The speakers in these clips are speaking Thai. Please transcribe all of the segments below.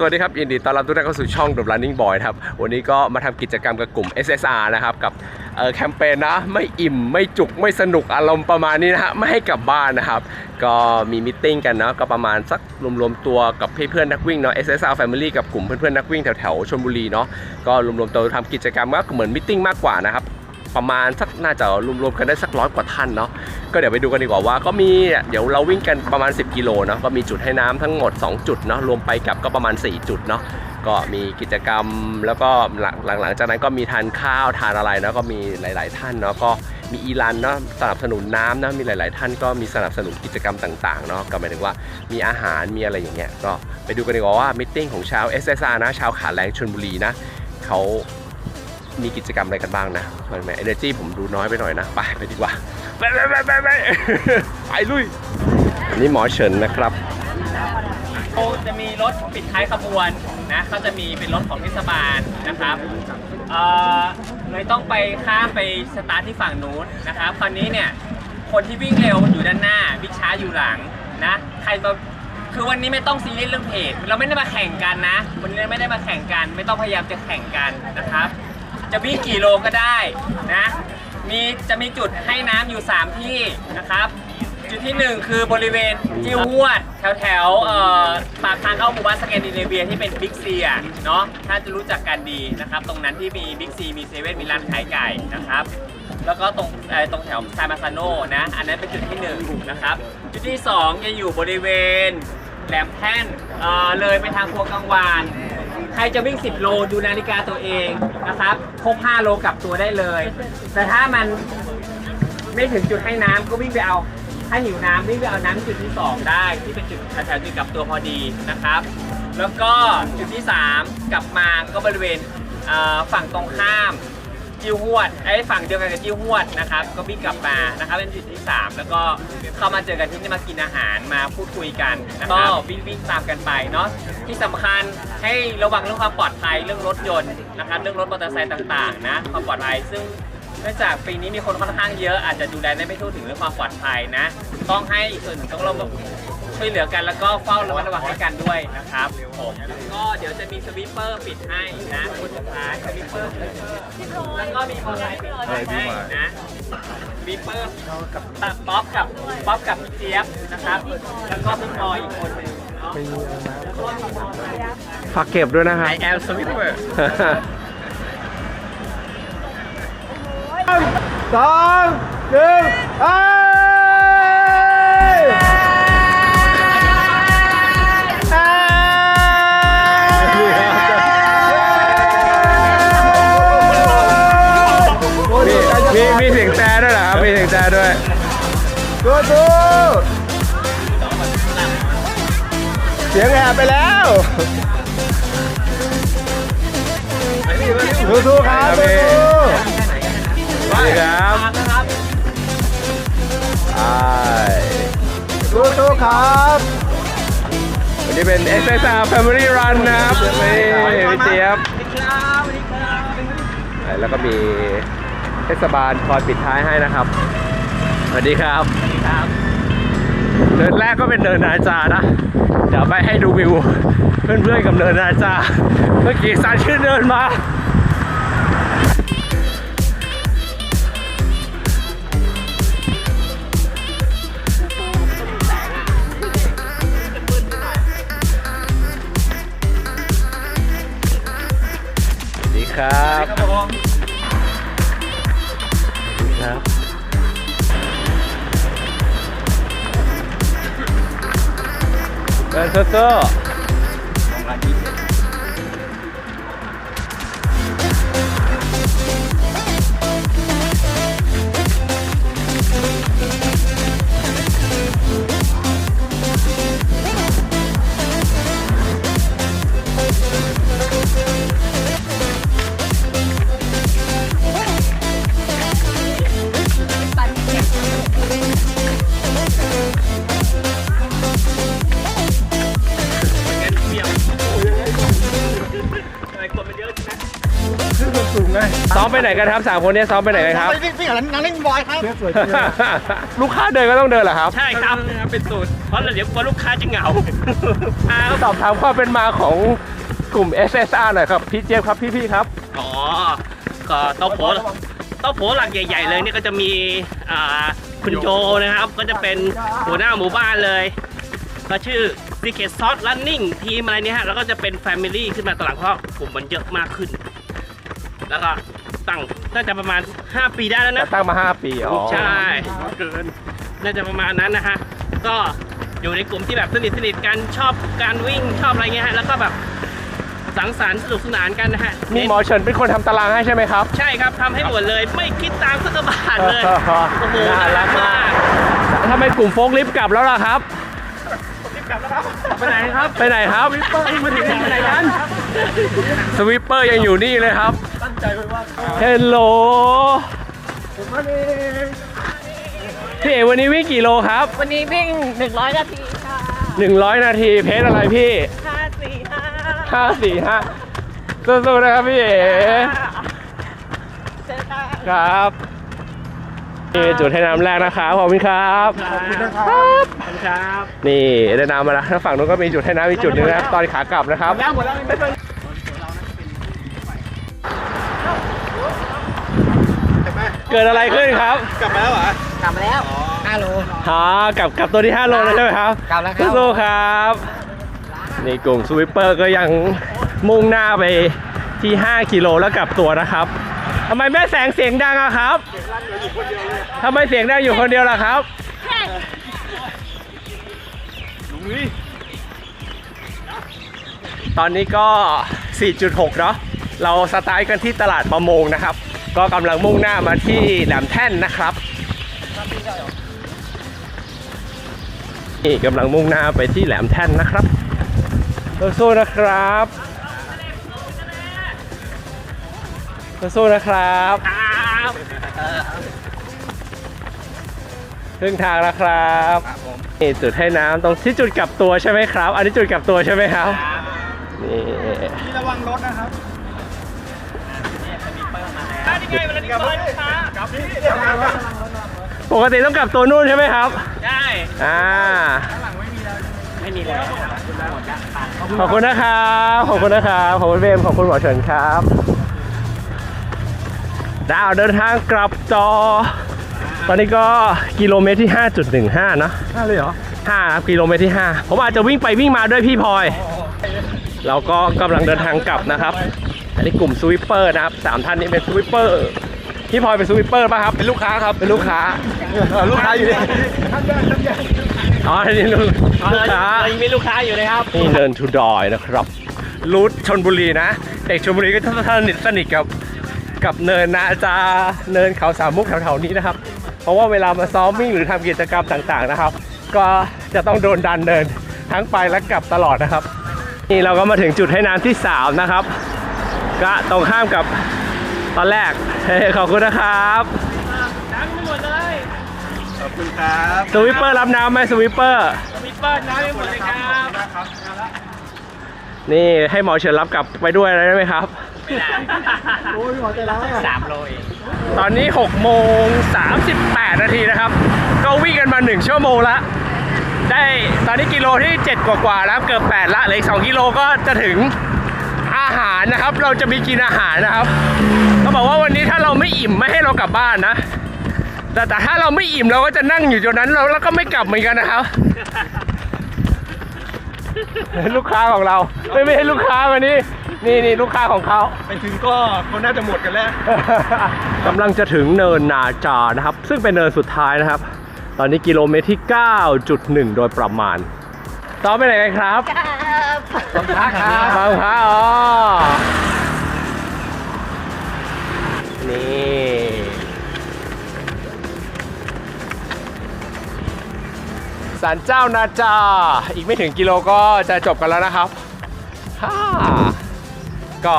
สวัสดีครับยินดีต้อนรับทุกท่านเข้าสู่ช่อง The Running Boy ครับ วันนี้ก็มาทำกิจกรรมกับกลุ่ม SSR นะครับ กับแคมเปญนะ ไม่อิ่ม ไม่จุกไม่สนุกอารมณ์ประมาณนี้นะฮะ ไม่ให้กลับบ้านนะครับ ก็มีมิทติ้งกันเนาะก็ประมาณสักรวมๆตัวกับเพื่อนๆนักวิ่งเนาะ SSR Family กับกลุ่มเพื่อนๆนักวิ่งแถวๆชลบุรีเนาะก็รวมๆตัวทำกิจกรรมก็เหมือนมิทติ้งมากกว่านะครับ ประมาณสักน่าจะรวมๆกันได้สักร้อยกว่าท่านเนาะก็เดี๋ยวไปดูกันดีกว่าว่า ก็มีเดี๋ยวเราวิ่งกันประมาณ 10 กิโลเนาะก็มีจุดให้น้ำทั้งหมด 2 จุดเนาะรวมไปกับก็ประมาณ 4 จุดเนาะก็มีกิจกรรมแล้วก็หลังหลังจากนั้นก็มีทานข้าวทานอะไรเนาะก็มีหลาย ๆ ท่านเนาะก็มีอีรันเนาะสนับสนุนน้ำนะมีหลาย ๆ ท่านก็มีสนับสนุนกิจกรรมต่างๆเนาะก็หมายถึงว่ามีอาหารมีอะไรอย่างเงี้ยก็ไปดูกันดีกว่าว่ามิทติ้งของชาว SSR นะชาวขาแรงชลบุรีนะเขา มีกิจกรรมอะไรกันบ้างนะทำไมเอเนจีผมดูน้อยไปหน่อยนะ ไปไปดีกว่า ไปไปไปไปไปไปลุยอันนี่หมอเฉินนะครับเขาจะมีรถปิดท้ายขบวนนะเขาจะมีเป็นรถของเทศบาลนะครับเอ่อเลยต้องไปข้ามไปสตาร์ทที่ฝั่งนู้นนะครับคราวนี้เนี่ยคนที่วิ่งเร็วอยู่ด้านหน้าวิ่งช้าอยู่หลังนะใครมาคือวันนี้ไม่ต้องซีเรียสเรื่องเพจเราไม่ได้มาแข่งกันนะ วันนี้ไม่ได้มาแข่งกัน ไม่ต้องพยายามจะแข่งกันนะครับ จะวิ่งกี่โลก็ได้นะมีจะมีจุดให้น้ำอยู่ 3 ที่นะครับ จุดที่หนึ่งคือบริเวณจิ้วหวด แถวแถวปากทางเข้าหมู่บ้านสแกนดิเนเวียที่เป็นบิ๊กซีอะเนาะถ้าจะรู้จักกันดีนะครับ ตรงนั้นที่มีบิ๊กซีมีเซเว่นมีร้านขายไก่นะครับแล้วก็ตรงตรงแถวซามาซาโนนะ อันนั้นเป็นจุดที่หนึ่งนะครับ จุดที่สองจะอยู่บริเวณแหลมแท่นเออเลยไปทางพวงกังวาน ใครจะวิ่ง 10 โลดูนาฬิกาตัวเองนะครับครบ5โลกลับตัวได้เลย แต่ถ้ามันไม่ถึงจุดให้น้ำก็วิ่งไปเอา ถ้าหิวน้ำวิ่งไปเอาน้ำจุดที่ 2 ได้ ที่เป็นจุดแถวๆจุดกลับตัวพอดีนะครับ แล้วก็จุดที่ 3 กลับมาก็บริเวณเอ่อฝั่งตรงข้าม จิ้วหวดไอ้ยฝั่งเดียวกันกับจิ้วหวดนะครับ ก็วิ่งกลับมานะครับเป็นจุดที่3แล้วก็เข้ามาเจอกันที่นี่มากินอาหารมาพูดคุยกันนะครับก็วิ่งวิ่งตามกันไปเนาะที่สำคัญให้ระวังเรื่องความปลอดภัยเรื่องรถยนต์นะครับเรื่องรถมอเตอร์ไซค์ต่างๆนะความปลอดภัยซึ่ง เนื่องจากปีนี้มีคนค่อนข้างเยอะอาจจะดูแลได้ไม่ทั่วถึงเรื่องความปลอดภัยนะ ต้องให้อีกส่วนหนึ่งต้องเรา ช่วยเหลือกันแล้วก็เฝ้าระมัดระวังให้กันด้วยนะครับผมก็เดี๋ยวจะมีสวิปเปอร์ปิดให้นะคนสุดท้ายสวิปเปอร์แล้วก็มีมอไซค์ปิดให้นะสวิปเปอร์กับป๊อปกับป๊อปกับพี่เจี๊ยบนะครับ แล้วก็พี่พลอยอีกคนนึงเนาะแล้วก็มีมอเตอร์ไซค์ฝากเก็บด้วยนะครับ I am sweeper สองหนึ่งไป ไปแล้วสู้สู้ครับครับพี่สู้สวัสดีครับนะครับสู้สู้ครับวันนี้เป็น SSR Family Run นะครับนี่พี่เจี๊ยบสวัสดีครับสวัสดีครับแล้วก็มีเทศบาลคอยปิดท้ายให้นะครับ สวัสดีครับสวัสดีครับ เดินแรกก็เป็นเดินนาจานะ เดี๋ยวไปให้ดูวิว เพื่อนๆกับเดินนาจา เมื่อกี้ซันขึ้นเดินมาสวัสดีครับครับ ผมค รับเดินโซ่ซ้อมไปไหนกันครับสามคนเนี้ซ้อมไปไหนกันครับ ไปวิ่งวิ่งอะไรนั่งเล่นบอยครับสวยลูกค้าเดินก็ต้องเดินเหรอครับ ใช่ครับเป็นสูตรเพราะเดี๋ยวกลัวลูกค้าจะเหงาอ่าสอบถามความเป็นมาของกลุ่ม SSR หน่อยครับ พี่เจี๊ยบครับพี่ๆครับ อ๋อก็เต้าโผเต้าโผหลักใหญ่ ๆ เลยนี่ก็จะมีอ่าคุณโจนะครับ ก็จะเป็นหัวหน้าหมู่บ้านเลย ก็ชื่อ Secret Sauce Running ทีมอะไรเนี่ยฮะ แล้วก็จะเป็น Family ขึ้นมาตอนหลังเพราะกลุ่มมันเยอะมากขึ้น แล้วก็ตั้งน่าจะประมาณ 5 ปีได้แล้วนะ ตั้งมา 5 ปีอ๋อใช่เกินน่าจะประมาณนั้นนะฮะก็อยู่ในกลุ่มที่แบบสนิทสนิทกันชอบการวิ่งชอบอะไรเงี้ยฮะแล้วก็แบบสังสรรค์สนุกสนานกันนะฮะนี่หมอเฉินเป็นคนทำตารางให้ใช่ไหมครับ ใช่ครับทำให้หมดเลยไม่คิดตามสักบาทเลยโอ้โหน่าน่ารัรักกมามากกทำไมกลุ่มโฟกลิฟต์กลับแล้วล่ะครับไปไหนครับ ไปไหนครับมาถึงไหนกันสวิปเปอร์ยังอยู่นี่เลยครับตั้ง ใจไว้ว่าเฮลโหลพี่เอ๋วันนี้วิ่งกี่โลครับ วันนี้วิ่ง 100 นาทีค่ะ 100 นาทีเพจอะไรพี่545 5 4 5สู้ๆนะครับพี่เอ๋เจอกันครับนี่จุดให้น้ำแรกนะครับขอบคุณครับขอบคุณนะครับ นี่ได้น้ำมาแล้วทางฝั่งนู้นก็มีจุดให้น้ำอีกจุดหนึงนะครับตอนขากลับนะครับ เกิดอะไรขึ้นครับกลับมาแล้วเหรอกลับมาแล้ว5โลหากลับกลับตัวที่5โลเลยใช่ไหมครับกลับแล้วครับสู้ๆครับนี่กลุ่มสวิปเปอร์ก็ยังมุ่งหน้าไปที่ 5 กิโลแล้วกลับตัวนะครับทำไมแม่แสงเสียงดังอะครับทำไมเสียงดังอยู่คนเดียวล่ะครับตอนนี้ก็ 4.6 เนาะเราสตาร์ทกันที่ตลาดประมงนะครับ ก็กำลังมุ่งหน้ามาที่แหลมแท่นนะครับนี่กำลังมุ่งหน้าไปที่แหลมแท่นนะครับสู้ๆนะครับสู้ๆนะครับครึ่งทางแล้วครับนี่จุดให้น้ำตรงที่จุดกลับตัวใช่ไหมครับ อันนี้จุดกลับตัวใช่ไหมครับนี่ระวังรถนะครับ ไงเวลาที่บอลช้าปกติต้องกลับตัวนู่นใช่ไหมครับ ได้ อ่า ไม่มีแล้วขอบคุณนะครับ ขอบคุณนะครับ ขอบคุณเบมขอบคุณหมอเฉินครับ ดาวเดินทางกลับจอ ตอนนี้ก็กิโลเมตรที่ 5.15นะน่าเลยเหรอ5ครับกิโลเมตรที่ 5 ผมอาจจะวิ่งไปวิ่งมาด้วยพี่พลอย เราก็กำลังเดินทางกลับนะครับ อันนี้กลุ่มสวิปเปอร์นะครับสามท่านนี้เป็นสวิปเปอร์พี่พลอยเป็นสวิปเปอร์ป่ะครับ เป็นลูกค้าครับ เป็นลูกค้า ลูกค้าอยู่นี่อ๋ออันนี้ลูกลูกค้ายังมีลูกค้าอยู่เลยครับ นี่เดินทูดอยนะครับ รูทชนบุรีนะ เด็กชนบุรีก็จะสนิทสนิทกับกับเนินนาจา เนินเขาสามมุกแถวๆนี้นะครับ เพราะว่าเวลามาซ้อมวิ่งหรือทำกิจกรรมต่างๆนะครับ ก็จะต้องโดนดันเดินทั้งไปและกลับตลอดนะครับ นี่เราก็มาถึงจุดให้น้ำที่ 3 นะครับ ก็ตรงข้ามกับตอนแรกเฮ้ยขอบคุณนะครับน้ำไม่หมดเลยขอบคุณครับสวิปเปอร์รับน้ำไหมสวิปเปอร์มีเปิดน้ำไม่หมดเลยครับนี่ให้หมอเฉินรับกลับไปด้วยได้ไหมครับไม่ได้โอ้ยหมอใจร้ายอะสามโลเองตอนนี้6โมง38 นาทีนะครับ ก็วิ่งกันมา 1 ชั่วโมงละได้ตอนนี้กิโลที่ 7 กว่าๆแล้วเกือบ 8 ละเหลืออีก 2 กิโลก็จะถึง อาหารนะครับ เราจะมีกินอาหารนะครับเขาบอกว่าวันนี้ถ้าเราไม่อิ่มไม่ให้เรากลับบ้านนะ แต่แต่ถ้าเราไม่อิ่มเราก็จะนั่งอยู่จุดนั้นเราแล้วก็ไม่กลับเหมือนกันนะครับ ลูกค้าของเราไม่ไม่ใช่ลูกค้าวันนี้ นี่นี่ลูกค้าของเขาไปถึงก็เขาน่าจะหมดกันแล้วกำลังจะถึงเนินนาจานะครับ ซึ่งเป็นเนินสุดท้ายนะครับ ตอนนี้กิโลเมตรที่ 9.1 โดยประมาณต่อไปไหนกันครับ ครับบางพระอ๋อ นี่ศาลเจ้านาจา อีกไม่ถึงกิโลก็จะจบกันแล้วนะครับฮ่าก็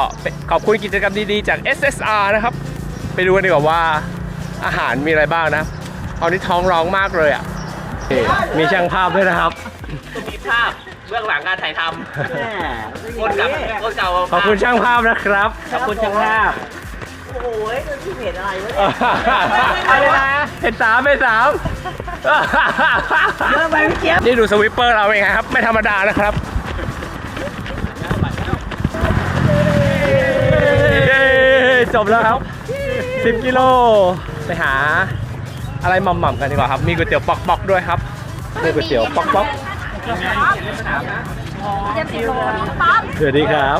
ขอบคุณกิจกรรมดีๆ จาก SSR นะครับ ไปดูกันดีกว่าว่าอาหารมีอะไรบ้างนะตอนนี้ท้องร้องมากเลยอะ มีช่างภาพด้วยนะครับ มีภาพ เบื้องหลังการถ่ายทำคนกับคนเก่าขอบคุณช่างภาพนะครับ ขอบคุณช่างภาพอะไรนะเห็นสามเป็นสามเยอะไปเจี๊ยบนี่ดูสวิปเปอร์เราเองครับ ไม่ธรรมดานะครับเย้จบแล้วครับ 10 กิโล ไปหาอะไรหม่ำๆกันดีกว่าครับ มีก๋วยเตี๋ยวป๊อกๆด้วยครับมีก๋วยเตี๋ยวป๊อกๆ สวัสดีครับ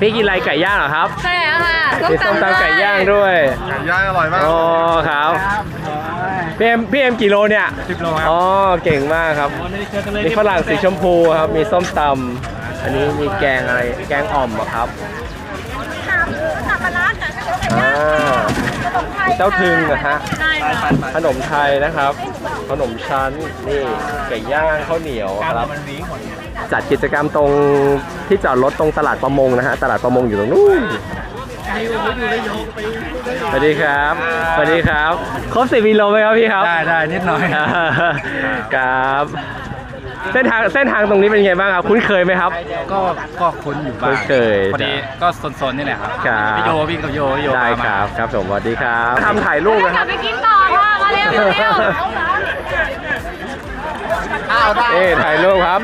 พี่กินอะไรไก่ย่างเหรอครับใช่แล้วค่ะมีส้มตำไก่ย่างด้วยไก่ย่างอร่อยมากอ๋อครับพี่เอ็มพี่เอ็มกี่โลเนี่ยสิบโลครับอ๋อเก่งมากครับมีฝรั่งสีชมพูครับมีส้มตำอันนี้มีแกงอะไรแกงอ่อมเหรอครับอ่า เจ้าทึงนะฮะขนมไทยนะครับ ขนมชั้นนี่ไก่ย่างข้าวเหนียวครับ จัดกิจกรรมตรงที่จอดรถตรงตลาดประมงนะฮะตลาดประมงอยู่ตรงนู้นสวัสดีครับสวัสดีครับ ครบสิบกิโลไหมครับพี่ครับ ได้ได้นิดหน่อยครับ เส้นทางเส้นทางตรงนี้เป็นไงบ้างครับคุ้นเคยไหมครับ ก็ก็คุ้นอยู่บ้างคุ้นเคยพอดีก็โซนๆนี่แหละครับครับ พี่โยพี่กับโยพี่โยได้พามาครับครับผมสวัสดีครับทำถ่ายรูปนะครับไปกินต่อค่ะมาเร็วเร็วเอ้ถ่ายรูปครับ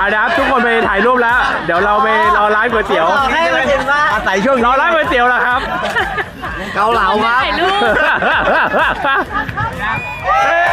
อาดับทุกคนไปถ่ายรูปแล้ว เดี๋ยวเราไปรอร้านก๋วยเตี๋ยวให้มาถึงว่าอาศัยช่วงรอร้านก๋วยเตี๋ยวแล้วครับ เกาเหลาครับถ่ายรูปเอ้